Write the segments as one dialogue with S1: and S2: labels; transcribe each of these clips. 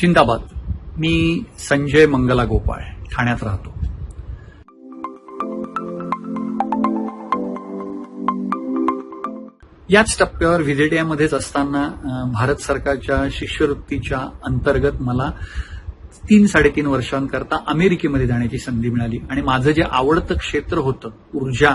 S1: जिंदाबाद. मी संजय मंगला गोपाळ ठाण्यात राहतो. याच टप्प्यावर व्हिजिटियामध्येच असताना भारत सरकारच्या शिष्यवृत्तीच्या अंतर्गत मला तीन साडेतीन वर्षांकरता अमेरिकेमध्ये जाण्याची संधी मिळाली. आणि माझं जे आवडतं क्षेत्र होतं ऊर्जा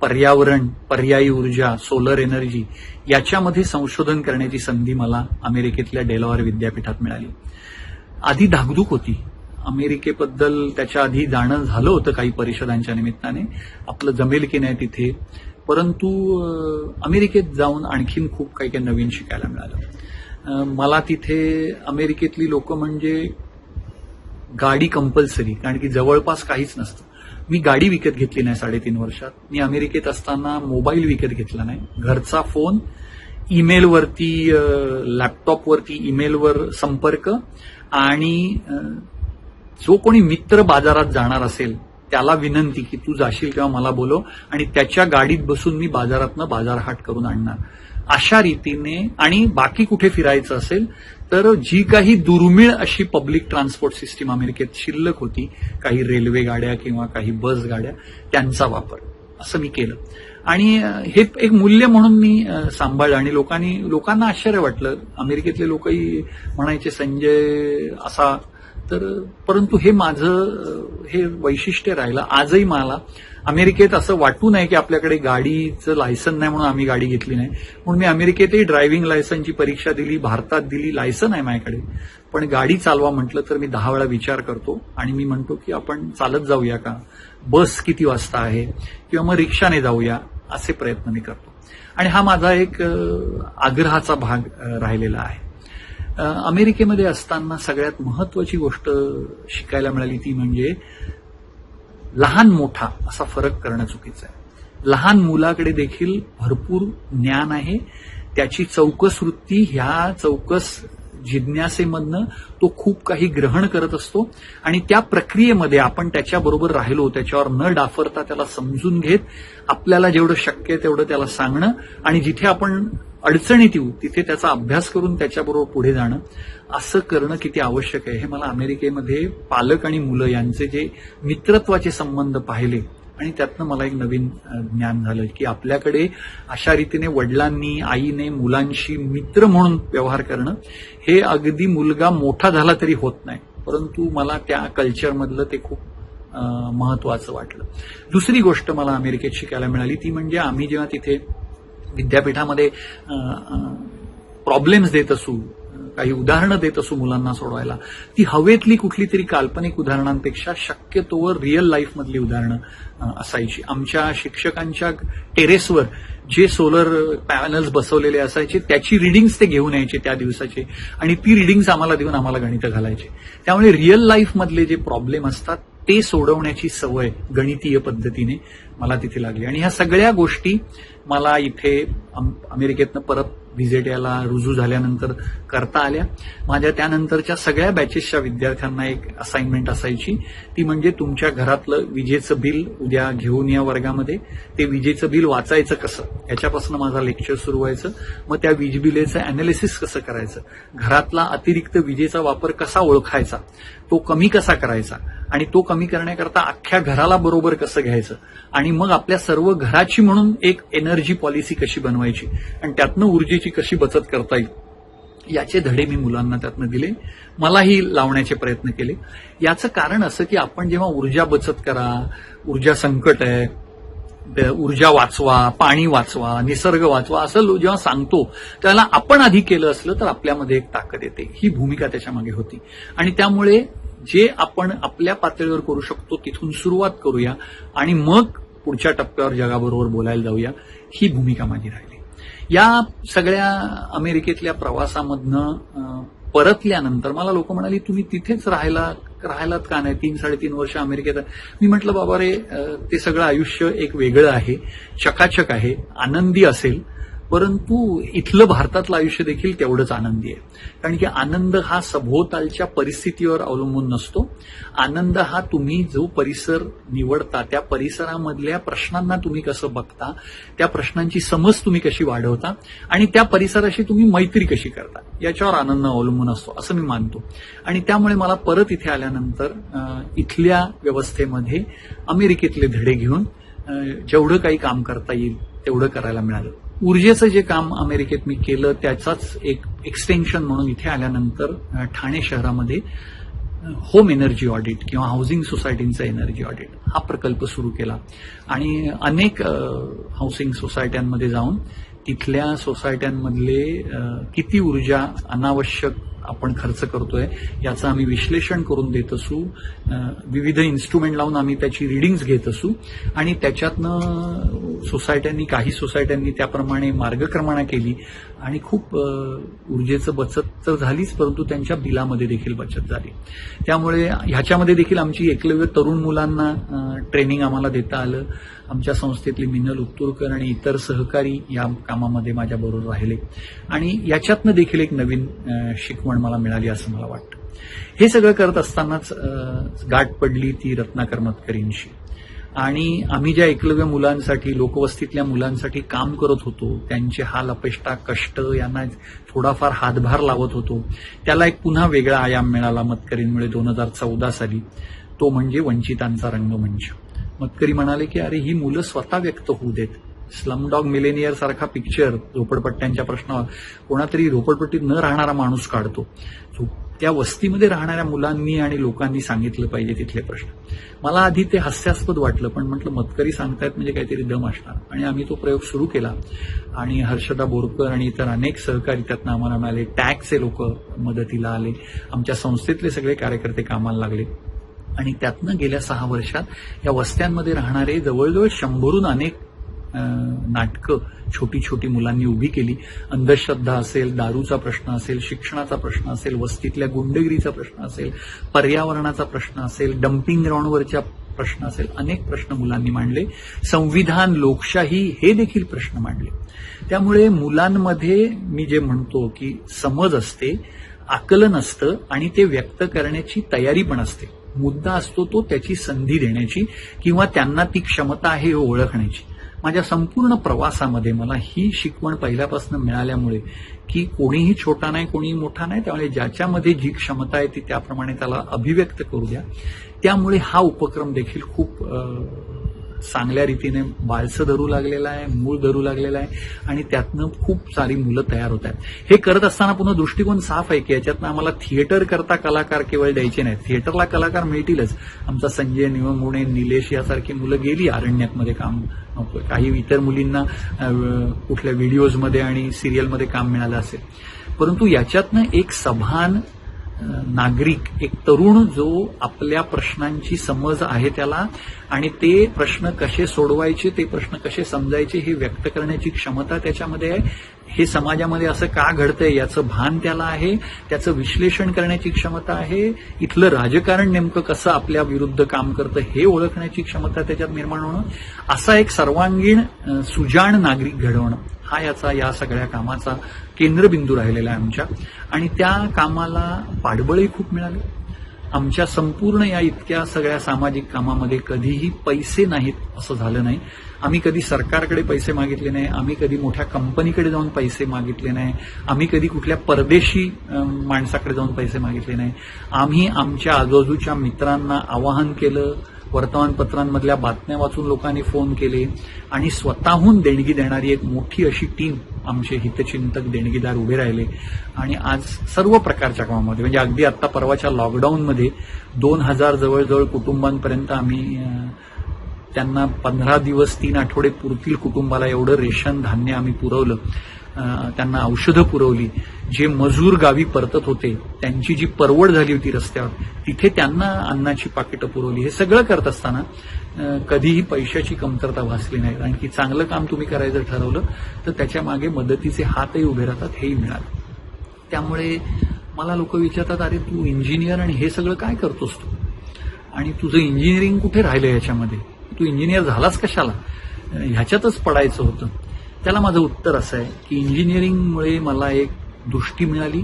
S1: पर्यावरण पर्यायी ऊर्जा सोलर एनर्जी याच्यामध्ये संशोधन करण्याची संधी मला अमेरिकेतल्या डेलॉर विद्यापीठात मिळाली. आधी धाकधूक होती. अमेरिकेबद्दल त्याच्या आधी जाणं झालं होतं काही परिषदांच्या निमित्ताने. आपलं जमेल की नाही तिथे. परंतु अमेरिकेत जाऊन आणखीन खूप काही काही नवीन शिकायला मिळालं. मला तिथे अमेरिकेतली लोक म्हणजे गाडी कंपल्सरी कारण की जवळपास काहीच नसतं. मी गाडी विकत घेतली नाही साडेतीन वर्षात. मी अमेरिकेत असताना मोबाईल विकत घेतला नाही. घरचा फोन ईमेलवरती लॅपटॉपवरती ईमेलवर संपर्क आणि जो कोणी मित्र बाजारात जाणार असेल त्याला विनंती की तू जाशील किंवा मला बोलव आणि त्याच्या गाडीत बसून मी बाजारातनं बाजारहाट करून आणणार. अशा रीतीने आणि बाकी कुठे फिरायचं असेल तर जी काही दुर्मिळ अशी पब्लिक ट्रान्सपोर्ट सिस्टीम अमेरिकेत शिल्लक होती काही रेल्वे गाड्या किंवा काही बस गाड्या त्यांचा वापर. असं मी केलं. आणि हे एक मूल्य म्हणून मी सांभाळलं आणि लोकांनी लोकांना आश्चर्य वाटलं. अमेरिकेतले लोकही म्हणायचे संजय असा. तर परंतु हे माझं हे वैशिष्ट्य राहिलं. आजही मला अमेरिकेत असं वाटू नये की आपल्याकडे गाडीचं लायसन नाही म्हणून आम्ही गाडी घेतली नाही. म्हणून मी अमेरिकेतही ड्रायव्हिंग लायसनची परीक्षा दिली भारतात दिली लायसन आहे माझ्याकडे. पण गाडी चालवा म्हटलं तर मी दहा वेळा विचार करतो आणि मी म्हणतो की आपण चालत जाऊया का? बस किती वाजता आहे? किंवा मग रिक्षाने जाऊया असे प्रयत्न मी करतो. आणि हा माझा एक आग्रहाचा भाग राहिलेला आहे. अमेरिकेमध्ये असताना सगळ्यात महत्वाची गोष्ट शिकायला मिळाली ती म्हणजे लहान मोठा असा फरक करणं चुकीचं आहे. लहान मुलाकडे देखील भरपूर ज्ञान आहे. त्याची चौकस वृत्ती ह्या चौकस जिज्ञासेमधनं तो खूप काही ग्रहण करत असतो आणि त्या प्रक्रियेमध्ये आपण त्याच्याबरोबर राहिलो त्याच्यावर न डाफरता त्याला समजून घेत आपल्याला जेवढं शक्य आहे तेवढं त्याला सांगणं आणि जिथे आपण अडचणीत येऊ तिथे त्याचा अभ्यास करून त्याच्याबरोबर पुढे जाणं असं करणं किती आवश्यक आहे. हे मला अमेरिकेमध्ये पालक आणि मुलं यांचे जे मित्रत्वाचे संबंध पाहिले आणि त्यातनं मला एक नवीन ज्ञान झालं की आपल्याकडे अशा रीतीने वडिलांनी आईने मुलांशी मित्र म्हणून व्यवहार करणं हे अगदी मुलगा मोठा झाला तरी होत नाही. परंतु मला त्या कल्चरमधलं ते खूप महत्वाचं वाटलं. दुसरी गोष्ट मला अमेरिकेत शिकायला मिळाली ती म्हणजे आम्ही जेव्हा तिथे विद्यापीठामध्ये प्रॉब्लेम्स देत असू काही उदाहरणं देत असू मुलांना सोडवायला. ती हवेतली कुठली तरी काल्पनिक उदाहरणांपेक्षा शक्यतोवर रिअल लाईफमधली उदाहरणं असायची. आमच्या शिक्षकांच्या टेरेसवर जे सोलर पॅनल्स बसवलेले असायचे त्याची रिडिंग्स ते घेऊन यायचे त्या दिवसाचे. आणि ती रिडिंग्स आम्हाला देऊन आम्हाला गणितं घालायचे. त्यामुळे रिअल लाईफमधले जे प्रॉब्लेम असतात ते सोडवण्याची सवय गणितीय पद्धतीने मला तिथे लागली. आणि ह्या सगळ्या गोष्टी मला इथे अमेरिकेतनं परत व्हिजिट याला रुजू झाल्यानंतर करता आल्या. माझ्या त्यानंतरच्या सगळ्या बॅचेसच्या विद्यार्थ्यांना एक असाइनमेंट असायची. ती म्हणजे तुमच्या घरातलं विजेचं बिल उद्या घेऊन या वर्गामध्ये. ते विजेचं बिल वाचायचं कसं? याच्यापासून माझा लेक्चर सुरू व्हायचं. मग त्या वीज बिलेचं अनालिसिस कसं करायचं? घरातला अतिरिक्त विजेचा वापर कसा ओळखायचा? तो कमी कसा करायचा? आणि तो कमी करण्याकरता अख्ख्या घराला बरोबर कसं घ्यायचं? आणि आणि मग आपल्या सर्व घराची म्हणून एक एनर्जी पॉलिसी कशी बनवायची आणि त्यातनं ऊर्जेची कशी बचत करता येईल याचे धडे मी मुलांना त्यातनं दिले. मलाही लावण्याचे प्रयत्न केले. याचं कारण असं की आपण जेव्हा ऊर्जा बचत करा ऊर्जा संकट आहे ऊर्जा वाचवा पाणी वाचवा निसर्ग वाचवा असं लो- जेव्हा सांगतो त्याला आपण आधी केलं असलं तर आपल्यामध्ये एक ताकद येते. ही भूमिका त्याच्यामागे होती. आणि त्यामुळे जे आपण आपल्या पातळीवर करू शकतो तिथून सुरुवात करूया आणि मग पुढच्या टप्प्यावर जगाबरोबर बोलायला जाऊया ही भूमिका माझी राहिली या सगळ्या अमेरिकेतल्या प्रवासामधनं परतल्यानंतर मला लोक म्हणाली तुम्ही तिथेच राहायला राहायलात का नाही तीन साडेतीन वर्ष अमेरिकेत आहे?" मी म्हटलं बाबा रे ते सगळं आयुष्य एक वेगळं आहे चकाचक आहे आनंदी असेल परंतु इथलं भारतातलं आयुष्य देखील तेवढंच आनंदी आहे. कारण की आनंद हा सभोवतालच्या परिस्थितीवर अवलंबून नसतो. आनंद हा तुम्ही जो परिसर निवडता त्या परिसरामधल्या प्रश्नांना तुम्ही कसं बघता त्या प्रश्नांची समज तुम्ही कशी वाढवता आणि त्या परिसराशी तुम्ही मैत्री कशी करता याच्यावर आनंद अवलंबून असतो असं मी मानतो. आणि त्यामुळे मला परत इथे आल्यानंतर इथल्या व्यवस्थेमध्ये अमेरिकेतले धडे घेऊन जेवढं काही काम करता येईल तेवढं करायला मिळालं. ऊर्जेचं जे काम अमेरिकेत मी केलं त्याचाच एक एक्सटेन्शन म्हणून इथे आल्यानंतर ठाणे शहरामध्ये होम एनर्जी ऑडिट किंवा हाऊसिंग सोसायटींचा एनर्जी ऑडिट हा प्रकल्प सुरू केला. आणि अनेक हाऊसिंग सोसायट्यांमध्ये जाऊन तिथल्या सोसायट्यांमधले किती ऊर्जा अनावश्यक आपण खर्च करतोय याचं आम्ही विश्लेषण करून देत असू विविध इन्स्ट्रुमेंट लावून आम्ही त्याची रिडिंग्स घेत असू. आणि त्याच्यातनं सोसायट्यांनी काही सोसायट्यांनी त्याप्रमाणे मार्गक्रमणा केली. आणि खूप ऊर्जेचं बचत तर झालीच परंतु त्यांच्या बिलामध्ये देखील बचत झाली. त्यामुळे ह्याच्यामध्ये देखील आमची एकलव्य तरुण मुलांना ट्रेनिंग आम्हाला देता आलं. आमच्या संस्थेतले मिनल उत्तुरकर आणि इतर सहकारी या कामामध्ये माझ्याबरोबर राहिले. आणि याच्यातनं देखील एक नवीन शिकवण मला मिळाली असं मला वाटतं. हे सगळं करत असतानाच गाठ पडली ती रत्नाकर मतकरींशी. आणि आम्ही ज्या एकलव्य मुलांसाठी लोकवस्तीतल्या मुलांसाठी काम करत होतो त्यांचे हाल अपेष्टा कष्ट यांना थोडाफार हातभार लावत होतो. त्याला एक पुन्हा वेगळा आयाम मिळाला मतकरींमुळे दोन हजार चौदा साली. तो म्हणजे वंचितांचा रंगमंच. मतकरी म्हणाले की अरे ही मुलं स्वतः व्यक्त होऊ देत. स्लमडॉग मिलेनियर सारखा पिक्चर झोपडपट्ट्यांच्या प्रश्नावर कोणातरी झोपडपट्टीत न राहणारा माणूस काढतो. त्या वस्तीमध्ये राहणाऱ्या मुलांनी आणि लोकांनी सांगितलं पाहिजे तिथले प्रश्न. मला आधी ते हास्यास्पद वाटलं पण म्हटलं मतकरी सांगतायत म्हणजे काहीतरी दम असणार. आणि आम्ही तो प्रयोग सुरू केला. आणि हर्षदा बोरकर आणि इतर अनेक सहकारी त्यातनं आम्हाला मिळाले. टॅगचे लोक मदतीला आले. आमच्या संस्थेतले सगळे कार्यकर्ते कामाला लागले. आणि त्यातनं गेल्या सहा वर्षात या वस्त्यांमध्ये राहणारे जवळजवळ शंभरून अनेक नाटकं छोटी छोटी मुलांनी उभी केली. अंधश्रद्धा असेल दारूचा प्रश्न असेल शिक्षणाचा प्रश्न असेल वस्तीतल्या गुंडगिरीचा प्रश्न असेल पर्यावरणाचा प्रश्न असेल डम्पिंग ग्राउंडवरच्या प्रश्न असेल अनेक प्रश्न मुलांनी मांडले. संविधान लोकशाही हे देखील प्रश्न मांडले. त्यामुळे मुलांमध्ये मी जे म्हणतो की समज असते आकलन असतं आणि ते व्यक्त करण्याची तयारी पण असते. मुद्दा असतो तो त्याची संधी देण्याची किंवा त्यांना ती क्षमता आहे हे ओळखण्याची. माझ्या संपूर्ण प्रवासामध्ये मला ही शिकवण पहिल्यापासून मिळाल्यामुळे की कोणीही छोटा नाही कोणीही मोठा नाही त्यामुळे ज्याच्यामध्ये जी क्षमता आहे ती त्याप्रमाणे त्याला अभिव्यक्त करू द्या. त्यामुळे हा उपक्रम देखील खूप चांगल्या रीतीने बालसं धरू लागलेलं आहे मूळ धरू लागलेला आहे आणि त्यातनं खूप सारी मुलं तयार होत आहेत. हे करत असताना पुन्हा दृष्टिकोन साफ आहे की याच्यातनं आम्हाला थिएटर करता कलाकार केवळ द्यायचे नाहीत. थिएटरला कलाकार मिळतीलच. आमचा संजय निवमुणे निलेश यासारखी मुलं गेली आरण्यातमध्ये काम काही इतर मुलींना कुठल्या व्हिडिओजमध्ये आणि सिरियलमध्ये काम मिळालं असेल. परंतु याच्यातनं एक सभान नागरिक एक तरुण जो आपल्या प्रश्नांची समज आहे त्याला आणि ते प्रश्न कसे सोडवायचे ते प्रश्न कसे समजायचे हे व्यक्त करण्याची क्षमता त्याच्यामध्ये आहे. हे समाजामध्ये असं का घडतंय याचं भान त्याला आहे त्याचं विश्लेषण करण्याची क्षमता आहे. इथलं राजकारण नेमकं कसं आपल्या विरुद्ध काम करतं हे ओळखण्याची क्षमता त्याच्यात निर्माण होणं असा एक सर्वांगीण सुजाण नागरिक घडवणं हा याचा या सगळ्या कामाचा केंद्रबिंदू राहिलेला आहे आमच्या. आणि त्या कामाला पाठबळही खूप मिळाले. आमच्या संपूर्ण या इतक्या सगळ्या सामाजिक कामामध्ये कधीही पैसे नाहीत असं झालं नाही. आम्ही कधी सरकारकडे पैसे मागितले नाही आम्ही कधी मोठ्या कंपनीकडे जाऊन पैसे मागितले नाही आम्ही कधी कुठल्या परदेशी माणसाकडे जाऊन पैसे मागितले नाही. आम्ही आमच्या आजूबाजूच्या मित्रांना आवाहन केलं वर्तमानपत्रांमधल्या बातम्या वाचून लोकांनी फोन केले आणि स्वतःहून देणगी देणारी एक मोठी अशी टीम आमचे हितचिंतक देणगीदार उभे राहिले. आणि आज सर्व प्रकारच्या कामामध्ये म्हणजे अगदी आत्ता परवाच्या लॉकडाऊनमध्ये दोन हजार जवळजवळ कुटुंबांपर्यंत आम्ही त्यांना पंधरा दिवस तीन आठवडे पुरतील कुटुंबाला एवढं रेशन धान्य आम्ही पुरवलं. त्यांना औषधं पुरवली. जे मजूर गावी परतत होते त्यांची जी परवड झाली होती रस्त्यावर तिथे त्यांना अन्नाची पाकिटं पुरवली. हे सगळं करत असताना कधीही पैशाची कमतरता भासली नाही. कारण की चांगलं काम तुम्ही करायचं ठरवलं तर त्याच्यामागे मदतीचे हातही उभे राहतात हेही मिळालं. त्यामुळे मला लोक विचारतात अरे तू इंजिनियर आणि हे सगळं काय करतोस तू? आणि तुझं इंजिनिअरिंग कुठे राहिलं याच्यामध्ये? तू इंजिनियर झालाच कशाला? ह्याच्यातच पडायचं होतं. त्याला माझं उत्तर असं आहे की इंजिनिअरिंगमुळे मला एक दृष्टी मिळाली.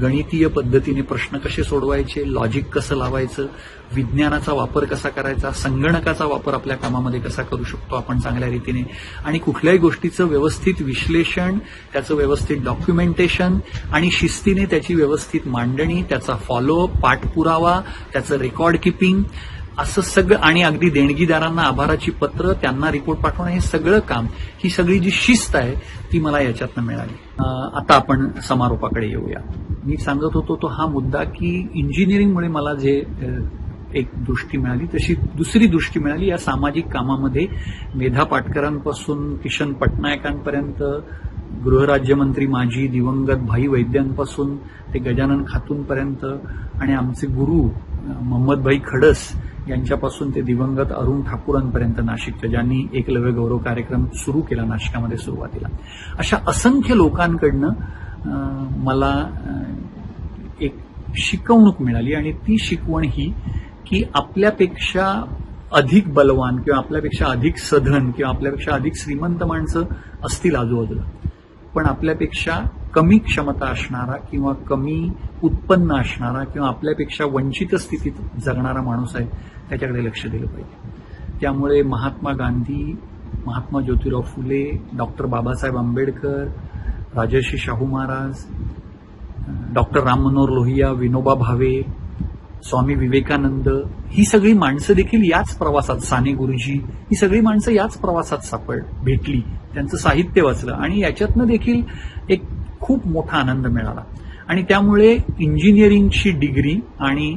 S1: गणितीय पद्धतीने प्रश्न कसे सोडवायचे लॉजिक कसं लावायचं विज्ञानाचा वापर कसा करायचा संगणकाचा वापर आपल्या कामामध्ये कसा करू शकतो आपण चांगल्या रीतीने आणि कुठल्याही गोष्टीचं व्यवस्थित विश्लेषण त्याचं व्यवस्थित डॉक्युमेंटेशन आणि शिस्तीने त्याची व्यवस्थित मांडणी त्याचा फॉलोअप पाठपुरावा त्याचं रेकॉर्ड किपिंग असं सगळं आणि अगदी देणगीदारांना आभाराची पत्र त्यांना रिपोर्ट पाठवणं हे सगळं काम ही सगळी जी शिस्त आहे ती मला याच्यातनं मिळाली. आता आपण समारोपाकडे येऊया. मी सांगत होतो तो हा मुद्दा की इंजिनिअरिंगमुळे मला जे एक दृष्टी मिळाली तशी दुसरी दृष्टी मिळाली. या सामाजिक कामामध्ये मेधा पाटकरांपासून किशन पटनायकांपर्यंत गृहराज्यमंत्री माजी दिवंगत भाई वैद्यांपासून ते गजानन खातूनपर्यंत आणि आमचे गुरु मोहम्मदभाई खडस यांच्यापासून ते दिवंगत अरुण ठाकूरांपर्यंत नाशिकच्या ज्यांनी एकलव्य गौरव कार्यक्रम सुरू केला नाशिकामध्ये सुरुवातीला. अशा असंख्य लोकांकडनं मला एक शिकवणूक मिळाली आणि ती शिकवण ही की आपल्यापेक्षा अधिक बलवान किंवा आपल्यापेक्षा अधिक सधन किंवा आपल्यापेक्षा अधिक श्रीमंत माणसं असतील आजूबाजूला. पण आपल्यापेक्षा कमी क्षमता असणारा किंवा कमी उत्पन्न असणारा किंवा आपल्यापेक्षा वंचित स्थितीत जगणारा माणूस आहे त्याच्याकडे लक्ष दिलं पाहिजे. त्यामुळे महात्मा गांधी महात्मा ज्योतिराव फुले डॉक्टर बाबासाहेब आंबेडकर राजर्षी शाहू महाराज डॉक्टर राम मनोहर लोहिया विनोबा भावे स्वामी विवेकानंद ही सगळी माणसं देखील याच प्रवासात साने गुरुजी ही सगळी माणसं याच प्रवासात सापड भेटली. त्यांचं साहित्य वाचलं. आणि याच्यातनं देखील एक खूप मोठा आनंद मिळाला. आणि त्यामुळे इंजिनिअरिंगची डिग्री आणि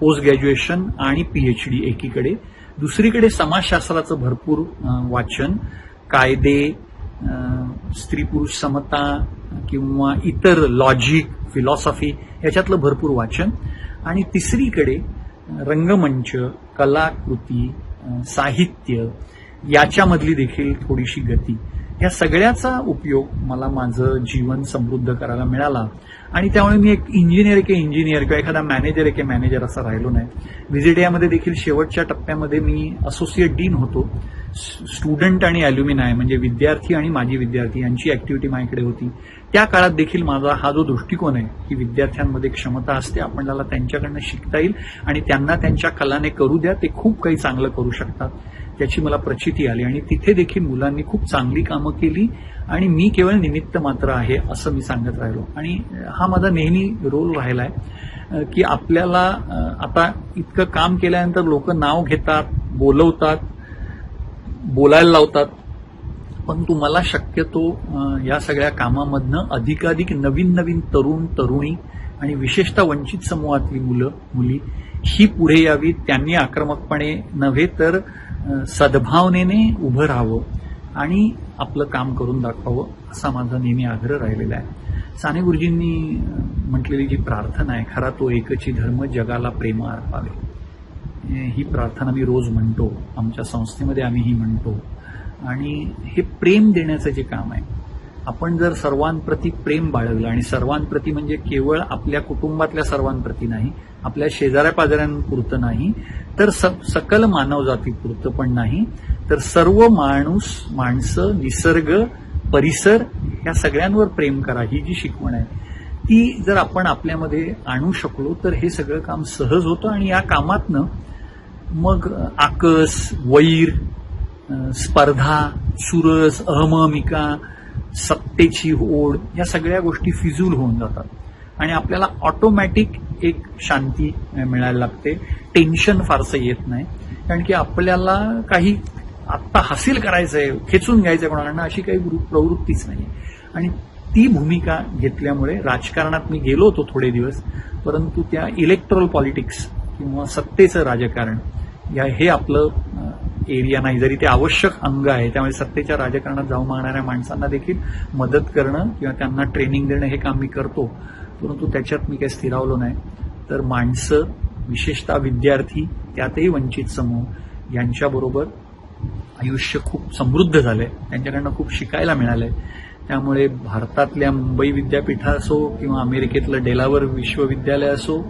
S1: पोस्ट ग्रॅज्युएशन आणि पीएचडी एकीकडे. दुसरीकडे समाजशास्त्राचं भरपूर वाचन कायदे स्त्री पुरुष समता किंवा इतर लॉजिक फिलॉसॉफी याच्यातलं भरपूर वाचन. आणि तिसरीकडे रंगमंच कलाकृती साहित्य याच्यामधली देखील थोडीशी गती. या सगळ्याचा उपयोग मला माझं जीवन समृद्ध करायला मिळाला. आणि त्यामुळे मी एक इंजिनियर के इंजिनियर किंवा एखादा मॅनेजर एके मॅनेजर असा राहिलो नाही. व्हिजिडियामध्ये देखील शेवटच्या टप्प्यामध्ये मी असोसिएट डीन होतो. स्टुडंट आणि अल्युमिनाय म्हणजे विद्यार्थी आणि माजी विद्यार्थी यांची ऍक्टिव्हिटी माझ्याकडे होती. त्या काळात देखील माझा हा जो दृष्टिकोन आहे की विद्यार्थ्यांमध्ये क्षमता असते आपल्याला त्यांच्याकडनं शिकता येईल आणि त्यांना त्यांच्या कलाने करू द्या ते खूप काही चांगलं करू शकतात. त्याची मला प्रचिती आली आणि तिथे देखील मुलांनी खूप चांगली कामं केली आणि मी केवळ निमित्त मात्र आहे असं मी सांगत राहिलो. आणि हा माझा नेहमी रोल राहिला आहे की आपल्याला आता इतकं काम केल्यानंतर लोक नाव घेतात बोलवतात बोलायला लावतात पण तुम्हाला शक्यतो या सगळ्या कामामधनं अधिकाधिक नवीन नवीन तरुण तरुणी आणि विशेषतः वंचित समूहातली मुलं मुली ही पुढे यावी त्यांनी आक्रमकपणे नव्हे तर सद्भावनेने उभं राहावं आणि आपलं काम करून दाखवावं असा माझा नेहमी आग्रह राहिलेला आहे. साने गुरुजींनी म्हटलेली जी प्रार्थना आहे खरा तो एकची धर्म जगाला प्रेम अर्पावे. ही प्रार्थना मी रोज म्हणतो आमच्या संस्थेमध्ये आम्ही ही म्हणतो. आणि हे प्रेम देण्याचं जे काम आहे आपण जर सर्वांप्रती प्रेम बाळगलं आणि सर्वांप्रती म्हणजे केवळ आपल्या कुटुंबातल्या सर्वांप्रती नाही आपल्या शेजाऱ्या पाजाऱ्यांपुरतं नाही तर स- सकल मानवजातीपुरतं पण नाही तर सर्व माणूस माणसं निसर्ग परिसर या सगळ्यांवर प्रेम करा ही जी शिकवण आहे. ती जर आपण आपल्यामध्ये आणू शकलो तर हे सगळं काम सहज होतं आणि या कामातनं मग आकस वैर स्पर्धा सुरस अहममिका सत्तेची ओढ या सगळ्या गोष्टी फिजूल होऊन जातात. आणि आपल्याला ऑटोमॅटिक एक शांती मिळायला लागते. टेन्शन फारसं येत नाही. कारण की आपल्याला काही आत्ता हासिल करायचंय खेचून घ्यायचंय कोणाकडनं अशी काही वृ- प्रवृत्तीच नाही आणि ती भूमिका घेतल्यामुळे राजकारणात मी गेलो होतो थोडे दिवस परंतु त्या इलेक्ट्रल पॉलिटिक्स किंवा सत्तेचं राजकारण या हे आपलं एरिया नाही जरी ते आवश्यक अंग आहे त्यामुळे सत्तेच्या राजकारणात जाऊ मागणाऱ्या माणसांना देखील मदत करणं किंवा त्यांना ट्रेनिंग देणं हे काम मी करतो. परंतु त्याच्यात मी काही स्थिरावलो नाही. तर माणसं विशेषतः विद्यार्थी त्यातही वंचित समूह यांच्याबरोबर आयुष्य खूप समृद्ध झालंय. त्यांच्याकडनं खूप शिकायला मिळालंय. त्यामुळे भारतातल्या मुंबई विद्यापीठ असो किंवा अमेरिकेतलं डेलावर विश्वविद्यालय असो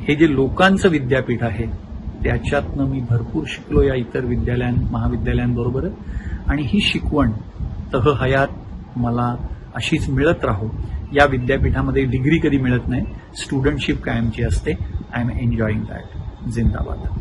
S1: हे जे लोकांचं विद्यापीठ आहे त्याच्यातनं मी भरपूर शिकलो या इतर विद्यालयां महाविद्यालयांबरोबर. आणि ही शिकवण तह हयात मला अशीच मिळत राहो. या विद्यापीठामध्ये डिग्री कधी मिळत नाही. स्टुडंटशिप कायमची असते. I am enjoying that. जिंदाबाद.